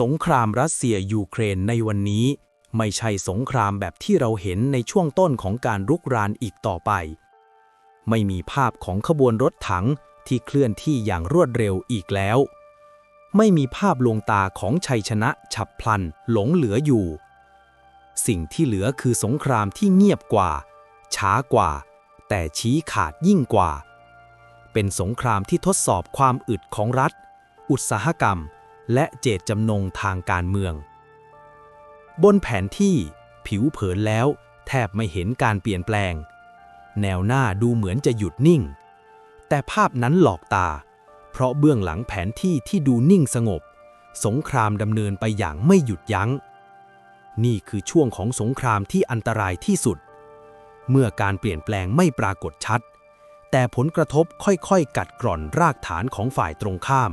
สงครามรัสเซียยูเครนในวันนี้ ไม่ใช่สงครามแบบที่เราเห็นในช่วงต้นของการรุกรานอีกต่อไป ไม่มีภาพของขบวนรถถังที่เคลื่อนที่อย่างรวดเร็วอีกแล้ว ไม่มีภาพลวงตาของชัยชนะฉับพลันหลงเหลืออยู่ สิ่งที่เหลือคือสงครามที่เงียบกว่า ช้ากว่า แต่ชี้ขาดยิ่งกว่า เป็นสงครามที่ทดสอบความอึดของรัฐ อุตสาหกรรม และเจตจำนงทางการเมือง บนแผนที่ผิวเผินแล้วแทบไม่เห็นการเปลี่ยนแปลง แนวหน้าดูเหมือนจะหยุดนิ่ง แต่ภาพนั้นหลอกตา เพราะเบื้องหลังแผนที่ที่ดูนิ่งสงบ สงครามดำเนินไปอย่างไม่หยุดยัง้ง นี่คือช่วงของสงครามที่อันตรายที่สุด เมื่อการเปลี่ยนแปลงไม่ปรากฏชัด แต่ผลกระทบค่อยๆ กัดกร่อนรากฐานของฝ่ายตรงข้าม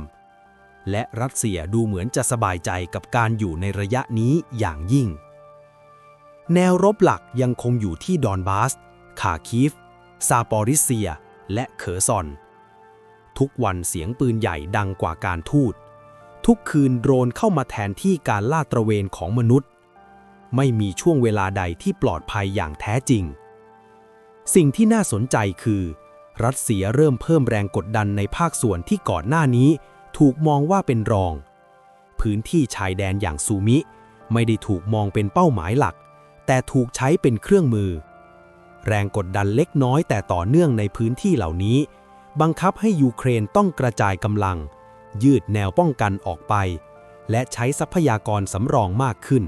และรัสเซียดูเหมือนจะสบายใจกับการอยู่ในระยะนี้อย่างยิ่ง แนวรบหลักยังคงอยู่ที่ดอนบาส คาคีฟ ซาปอริเซีย และเคอร์ซอน ทุกวันเสียงปืนใหญ่ดังกว่าการทูต ทุกคืนโดรนเข้ามาแทนที่การลาดตระเวนของมนุษย์ ไม่มีช่วงเวลาใดที่ปลอดภัยอย่างแท้จริง สิ่งที่น่าสนใจคือ รัสเซียเริ่มเพิ่มแรงกดดันในภาคส่วนที่ก่อนหน้านี้ ถูกมองว่าเป็นรอง พื้นที่ชายแดนอย่างซูมิ ไม่ได้ถูกมองเป็นเป้าหมายหลัก แต่ถูกใช้เป็นเครื่องมือ แรงกดดันเล็กน้อยแต่ต่อเนื่องในพื้นที่เหล่านี้ บังคับให้ยูเครนต้องกระจายกำลัง ยืดแนวป้องกันออกไป และใช้ทรัพยากรสำรองมากขึ้น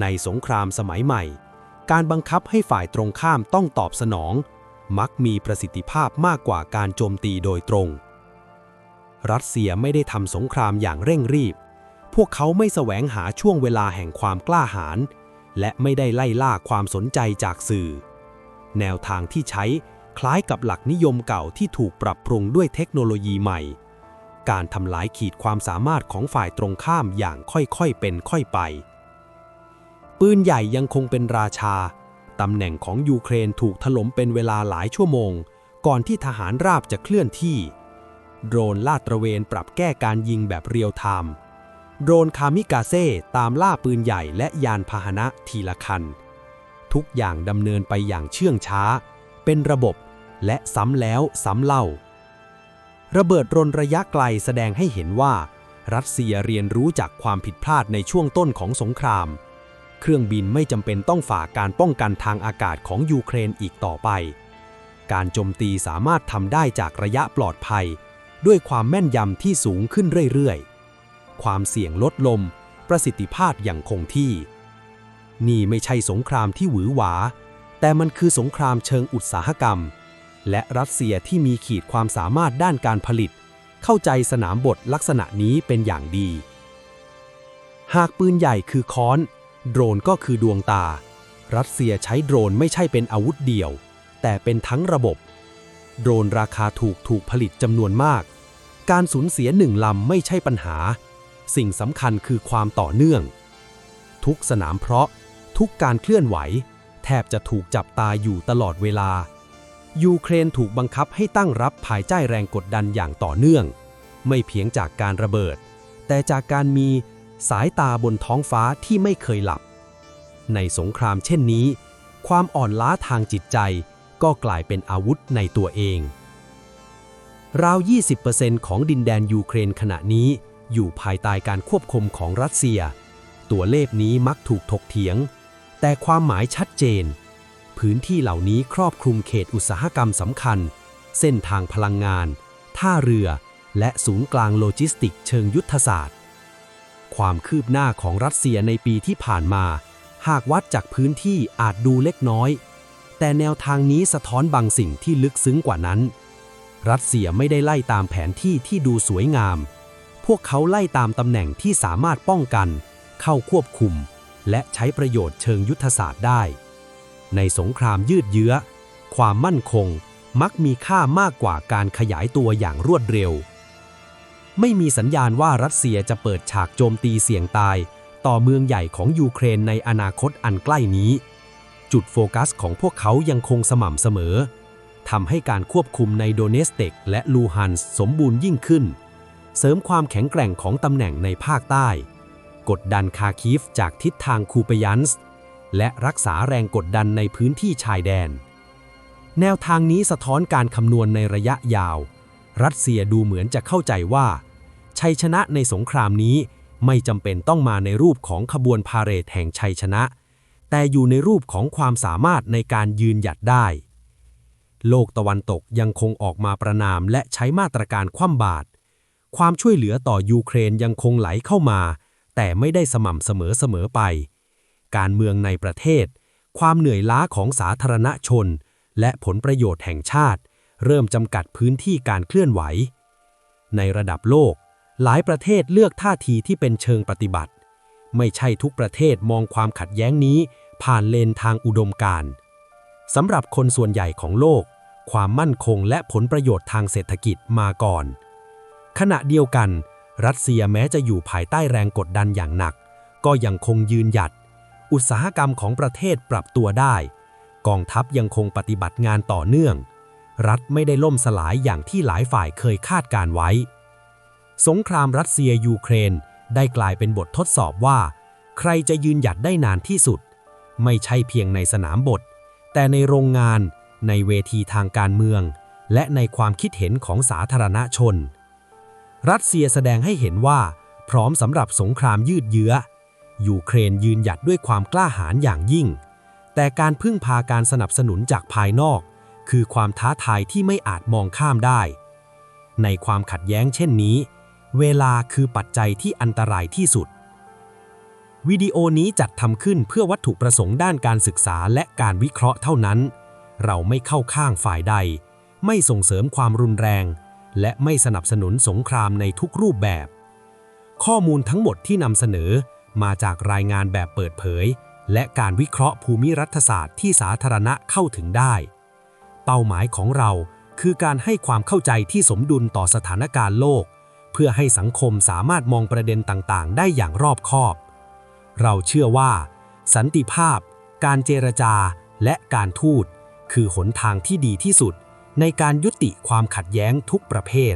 ในสงครามสมัยใหม่ การบังคับให้ฝ่ายตรงข้ามต้องตอบสนอง มักมีประสิทธิภาพมากกว่าการโจมตีโดยตรง รัสเซียไม่ได้ทำสงครามอย่างเร่งรีบ พวกเขาไม่แสวงหาช่วงเวลาแห่งความกล้าหาญและไม่ได้ไล่ล่าความสนใจจากสื่อ แนวทางที่ใช้คล้ายกับหลักนิยมเก่าที่ถูกปรับปรุงด้วยเทคโนโลยีใหม่ การทำลายขีดความสามารถของฝ่ายตรงข้ามอย่างค่อยๆเป็นค่อยไป ปืนใหญ่ยังคงเป็นราชา ตำแหน่งของยูเครนถูกถล่มเป็นเวลาหลายชั่วโมง ก่อนที่ทหารราบจะเคลื่อนที่ โดรนลาดตระเวนปรับแก้การยิงแบบเรียลไทม์โดรนคามิกาเซ่ตามล่าปืนใหญ่และยานพาหนะทีละคัน ทุกอย่างดำเนินไปอย่างเชื่องช้า เป็นระบบและซ้ำแล้วซ้ำเล่า ระเบิดรนระยะไกลแสดงให้เห็นว่า รัสเซียเรียนรู้จากความผิดพลาดในช่วงต้นของสงคราม เครื่องบินไม่จำเป็นต้องฝ่าการป้องกันทางอากาศของยูเครนอีกต่อไป การโจมตีสามารถทำได้จากระยะปลอดภัย ด้วยความแม่นยำที่สูงขึ้นเรื่อยๆ ความเสี่ยงลดลงประสิทธิภาพอย่างคงที่ นี่ไม่ใช่สงครามที่หวือหวา แต่มันคือสงครามเชิงอุตสาหกรรม และรัสเซียที่มีขีดความสามารถด้านการผลิต เข้าใจสนามบทลักษณะนี้เป็นอย่างดี หากปืนใหญ่คือค้อน โดรนก็คือดวงตา รัสเซียใช้โดรนไม่ใช่เป็นอาวุธเดี่ยว แต่เป็นทั้งระบบ โดรนราคาถูกถูกผลิตจำนวนมาก การสูญเสียหนึ่งลำไม่ใช่ปัญหา สิ่งสำคัญคือความต่อเนื่อง ทุกสนามเพราะ ทุกการเคลื่อนไหว แทบจะถูกจับตาอยู่ตลอดเวลา ยูเครนถูกบังคับให้ตั้งรับภายใต้แรงกดดันอย่างต่อเนื่อง ไม่เพียงจากการระเบิด แต่จากการมีสายตาบนท้องฟ้าที่ไม่เคยหลับ ในสงครามเช่นนี้ ความอ่อนล้าทางจิตใจก็กลายเป็นอาวุธในตัวเอง ราว 20%ของดินแดนยูเครนขณะนี้ อยู่ภายใต้การควบคุมของรัสเซีย ตัวเลขนี้มักถูกถกเถียง แต่ความหมายชัดเจน พื้นที่เหล่านี้ครอบคลุมเขตอุตสาหกรรมสำคัญ เส้นทางพลังงาน ท่าเรือ และศูนย์กลางโลจิสติกเชิงยุทธศาสตร์ ความคืบหน้าของรัสเซียในปีที่ผ่านมา หากวัดจากพื้นที่อาจดูเล็กน้อย แต่แนวทางนี้สะท้อนบางสิ่งที่ลึกซึ้งกว่านั้น รัสเซียไม่ได้ไล่ตามแผนที่ที่ดูสวยงาม พวกเขาไล่ตามตำแหน่งที่สามารถป้องกัน เข้าควบคุม และใช้ประโยชน์เชิงยุทธศาสตร์ได้ ในสงครามยืดเยื้อ ความมั่นคงมักมีค่ามากกว่าการขยายตัวอย่างรวดเร็ว ไม่มีสัญญาณว่ารัสเซียจะเปิดฉากโจมตีเสี่ยงตาย ต่อเมืองใหญ่ของยูเครนในอนาคตอันใกล้นี้ จุดโฟกัสของพวกเขายังคงสม่ำเสมอ ทำให้การควบคุมในโดเนสเต็กและลูฮันส์สมบูรณ์ยิ่งขึ้น เสริมความแข็งแกร่งของตำแหน่งในภาคใต้ กดดันคาคีฟจากทิศทางคูเปยันส์และรักษาแรงกดดันในพื้นที่ชายแดน แนวทางนี้สะท้อนการคำนวณในระยะยาว รัสเซียดูเหมือนจะเข้าใจว่า ชัยชนะในสงครามนี้ไม่จำเป็นต้องมาในรูปของขบวนพาเหรดแห่งชัยชนะ แต่อยู่ในรูปของความสามารถในการยืนหยัดได้ โลกตะวันตกยังคงออกมาประนามและใช้มาตรการคว่ำบาตร ความช่วยเหลือต่อยูเครนยังคงไหลเข้ามา แต่ไม่ได้สม่ำเสมอเสมอไป การเมืองในประเทศ ความเหนื่อยล้าของสาธารณชน และผลประโยชน์แห่งชาติ เริ่มจำกัดพื้นที่การเคลื่อนไหว ในระดับโลก หลายประเทศเลือกท่าทีที่เป็นเชิงปฏิบัติ ไม่ใช่ทุกประเทศมองความขัดแย้งนี้ ผ่านเลนทางอุดมการณ์สำหรับคนส่วนใหญ่ของโลก ความมั่นคงและผลประโยชน์ทางเศรษฐกิจมาก่อน ขณะเดียวกัน รัสเซียแม้จะอยู่ภายใต้แรงกดดันอย่างหนัก ก็ยังคงยืนหยัด อุตสาหกรรมของประเทศปรับตัวได้ กองทัพยังคงปฏิบัติงานต่อเนื่อง รัฐไม่ได้ล่มสลายอย่างที่หลายฝ่ายเคยคาดการไว้ สงครามรัสเซียยูเครนได้กลายเป็นบททดสอบว่า ใครจะยืนหยัดได้นานที่สุด ไม่ใช่เพียงในสนามบท แต่ในโรงงาน ในเวทีทางการเมือง และในความคิดเห็นของสาธารณชน รัสเซียแสดงให้เห็นว่า พร้อมสำหรับสงครามยืดเยื้อ ยูเครนยืนหยัดด้วยความกล้าหาญอย่างยิ่ง แต่การพึ่งพาการสนับสนุนจากภายนอก คือความท้าทายที่ไม่อาจมองข้ามได้ ในความขัดแย้งเช่นนี้ เวลาคือปัจจัยที่อันตรายที่สุดวิดีโอนี้จัดทำขึ้นเพื่อวัตถุประสงค์ด้านการศึกษาและการวิเคราะห์เท่านั้น เราไม่เข้าข้างฝ่ายใด ไม่ส่งเสริมความรุนแรง และไม่สนับสนุนสงครามในทุกรูปแบบ ข้อมูลทั้งหมดที่นำเสนอมาจากรายงานแบบเปิดเผย และการวิเคราะห์ภูมิรัฐศาสตร์ที่สาธารณะเข้าถึงได้ เป้าหมายของเราคือการให้ความเข้าใจที่สมดุลต่อสถานการณ์โลก เพื่อให้สังคมสามารถมองประเด็นต่างๆ ได้อย่างรอบคอบ เราเชื่อว่า สันติภาพ การเจรจา และการทูต คือหนทางที่ดีที่สุดในการยุติความขัดแย้งทุกประเภท